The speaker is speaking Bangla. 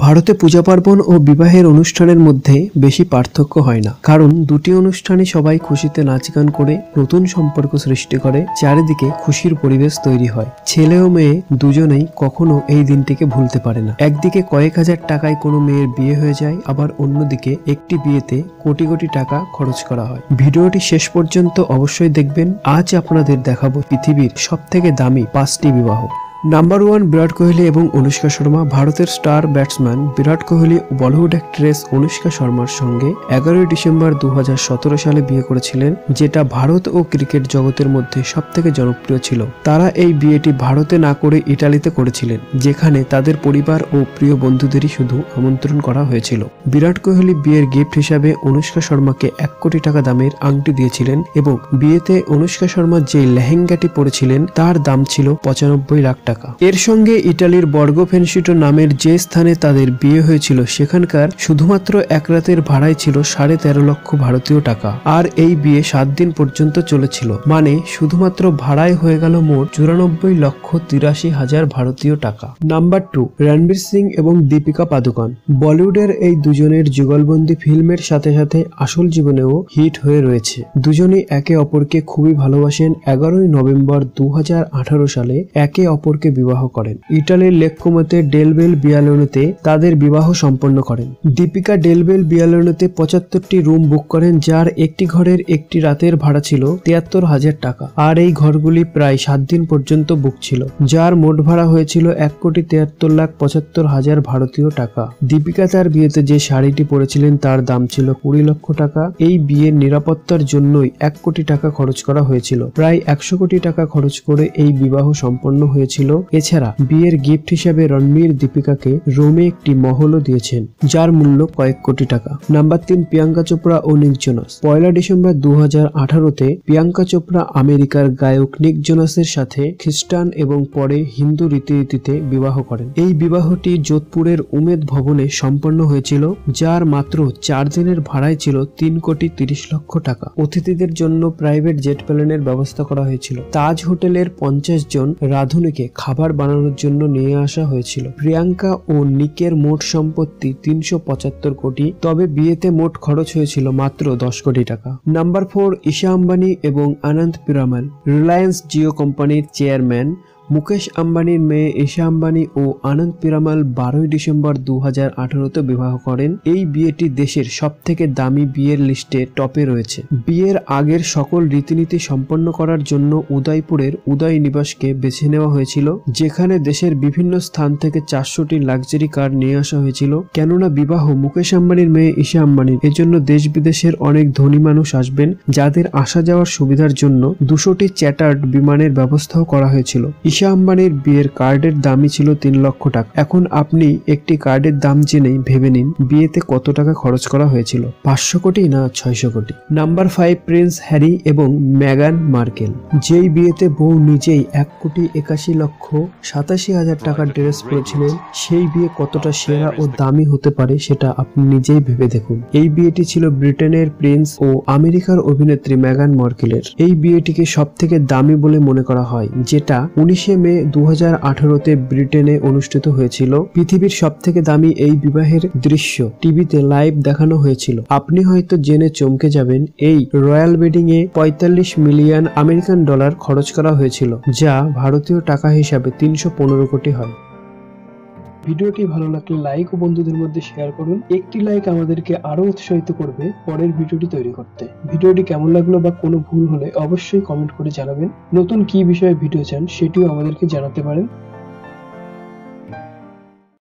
ভারতে পূজা পার্বণ ও বিবাহের অনুষ্ঠানের মধ্যে বেশি পার্থক্য হয় না। কারণ দুটি অনুষ্ঠানে সবাই খুশিতে নাচ গান করে নতুন সম্পর্ক সৃষ্টি করে, চারিদিকে খুশির পরিবেশ তৈরি হয়। ছেলে ও মেয়ে দুজনেই কখনো এই দিনটিকে ভুলতে পারে না। একদিকে কয়েক হাজার টাকায় কোনো মেয়ের বিয়ে হয়ে যায়, আবার অন্যদিকে একটি বিয়েতে কোটি কোটি টাকা খরচ করা হয়। ভিডিওটি শেষ পর্যন্ত অবশ্যই দেখবেন। আজ আপনাদের দেখাবো পৃথিবীর সব থেকে দামি পাঁচটি বিবাহ। নাম্বার ওয়ান বিরাট কোহলি এবং অনুষ্কা শর্মা ভারতের star batsman Virat Kohli Bollywood actress Anushka শর্মার সঙ্গে এগারোই ডিসেম্বর দু হাজার সতেরো সালে বিয়ে করেছিলেন, যেটা ভারত ও ক্রিকেট জগতের মধ্যে সব থেকে জনপ্রিয় ছিল। তারা এই বিয়েটি ভারতে না করে ইটালিতে করেছিলেন, যেখানে তাদের পরিবার ও প্রিয় বন্ধুদেরই শুধু আমন্ত্রণ করা হয়েছিল। বিরাট কোহলি বিয়ের গিফট হিসাবে অনুষ্কা শর্মাকে এক কোটি টাকা দামের আংটি দিয়েছিলেন এবং বিয়েতে অনুষ্কা শর্মা যে লেহেঙ্গাটি পরেছিলেন, তার দাম ছিল পঁচানব্বই লাখ এর সঙ্গে ইটালির বর্গো ফেনশিটো নামের যে স্থানে তাদের বিয়ে হয়েছিল, সেখানকার শুধুমাত্র এক রাতের ভাড়াই ছিল সাড়ে তেরো লক্ষ ভারতীয় টাকা। আর এই বিয়ে সাত দিন পর্যন্ত চলেছিল। মানে শুধুমাত্র ভাড়ায় হয়ে গেল মোট চুরানব্বই লক্ষ তিরাশি হাজার ভারতীয় টাকা। নাম্বার টু, রণবীর সিং এবং দীপিকা পাদুকন। বলিউডের এই দুজনের যুগলবন্দি ফিল্মের সাথে সাথে আসল জীবনেও হিট হয়ে রয়েছে। দুজনেই একে অপরকে খুবই ভালোবাসেন এগারোই নভেম্বর দু হাজার আঠারো সালে। একে অপরকে বিবাহ করেন। ইটালির লেক্কোমতে ডেলবেল বিয়ালোনেতে তাদের বিবাহ সম্পন্ন করেন। দীপিকা ডেলবেল বিয়ালোনেতে পঁচাত্তরটি রুম বুক করেন, যার একটি ঘরের একটি রাতের ভাড়া ছিল তিয়াত্তর হাজার টাকা। আর এই ঘরগুলি প্রায় সাত দিন পর্যন্ত বুক ছিল, যার মোট ভাড়া হয়েছিল এক কোটি তিয়াত্তর লাখ পঁচাত্তর হাজার ভারতীয় টাকা। দীপিকা তার বিয়েতে যে শাড়িটি পরেছিলেন, তার দাম ছিল কুড়ি লক্ষ টাকা। এই বিয়ের নিরাপত্তার জন্যই এক কোটি টাকা খরচ করা হয়েছিল। প্রায় একশো কোটি টাকা খরচ করে এই বিবাহ সম্পন্ন হয়েছিল এছাড়া বিয়ের গিফট হিসেবে রণবীর দীপিকাকে রোমে একটি মহলও দিয়েছেন, যার মূল্য কয়েক কোটি টাকা। নাম্বার তিন, প্রিয়াঙ্কা চোপড়া ও নিক জোনাস। পয়লা ডিসেম্বর দু আঠারোতে প্রিয়াঙ্কা চোপড়া আমেরিকার গায়ক নিক জোনাসের সাথে খ্রিস্টান এবং পরে হিন্দু রীতিনীতিতে বিবাহ করেন। এই বিবাহটি যোধপুরের উমেদ ভবনে সম্পন্ন হয়েছিল, যার মাত্র চার দিনের ভাড়ায় ছিল তিন কোটি তিরিশ লক্ষ টাকা। অতিথিদের জন্য প্রাইভেট জেট প্লেনের ব্যবস্থা করা হয়েছিল। তাজ হোটেলের পঞ্চাশ জন রাঁধুনিকে খাবার বানানোর জন্য নিয়ে আসা হয়েছিল। প্রিয়াঙ্কা ও নিকের মোট সম্পত্তি তিনশো পঁচাত্তর কোটি, তবে বিয়েতে মোট খরচ হয়েছিল মাত্র দশ কোটি টাকা। নাম্বার ফোর, ঈশা আম্বানি এবং আনন্দ পিরামাল। রিলায়েন্স জিও কোম্পানির চেয়ারম্যান মুকেশ আম্বানির মেয়ে ঈশা আম্বানি ও আনন্দ পিরামাল বারোই ডিসেম্বর দু হাজার আঠারোতে বিবাহ করেন। এই বিয়েটি দেশের সব থেকে দামি বিয়ের লিস্টে টপে রয়েছে। বিয়ের আগের সকল রীতিনীতি সম্পন্ন করার জন্য উদয়পুরের উদয় নিবাসকে বেছে নেওয়া হয়েছিল, যেখানে দেশের বিভিন্ন স্থান থেকে চারশোটি লাক্সারি কার নিয়ে আসা হয়েছিল। কেননা বিবাহ মুকেশ আম্বানির মেয়ে ঈশা আম্বানির। এজন্য দেশ বিদেশের অনেক ধনী মানুষ আসবেন, যাদের আসা যাওয়ার সুবিধার জন্য দুশোটি চ্যাটার্ড বিমানের ব্যবস্থাও করা হয়েছিল। আম্বানির বিয়ের কার্ডের দামই ছিল তিন লক্ষ টাকা। এখন আপনি একটি কার্ডের দাম জেনেই ভেবে নিন, বিয়েতে কত টাকা খরচ করা হয়েছিল। পাঁচশো কোটি না ছয়শো crore? Number five, prince Harry এবং ম্যাগান মার্কেল। যেই বিয়েতে বউ নিজেই এক কোটি একাশি লক্ষ সাতাশি হাজার টাকার ড্রেস পরেছিলেন, সেই বিয়ে কতটা সেরা ও দামি হতে পারে সেটা আপনি নিজেই ভেবে দেখুন। এই বিয়েটি ছিল ব্রিটেনের প্রিন্স ও আমেরিকার অভিনেত্রী ম্যাগান মার্কেলের। এই বিয়েটিকে সব থেকে দামি বলে মনে করা হয়, যেটা উনিশে মে দু হাজার আঠারোতে ব্রিটেনে অনুষ্ঠিত হয়েছিল পৃথিবীর সব থেকে দামি এই বিবাহের দৃশ্য। টিভিতে লাইভ দেখানো হয়েছিল। আপনি হয়তো জেনে চমকে যাবেন, এই রয়্যাল ওয়েডিং এ পঁয়তাল্লিশ মিলিয়ন আমেরিকান ডলার খরচ করা হয়েছিল, যা ভারতীয় টাকা হিসাবে তিনশো পনেরো কোটি হয়। ভিডিওটি ভালো লাগলে লাইক ও বন্ধুদের মধ্যে শেয়ার করুন। একটি লাইক আমাদেরকে আরও উৎসাহিত করবে পরের ভিডিওটি তৈরি করতে। ভিডিওটি কেমন লাগল বা কোনো ভুল হলে অবশ্যই কমেন্ট করে জানাবেন। নতুন কি বিষয়ে ভিডিও চান সেটিও আমাদেরকে জানাতে পারেন।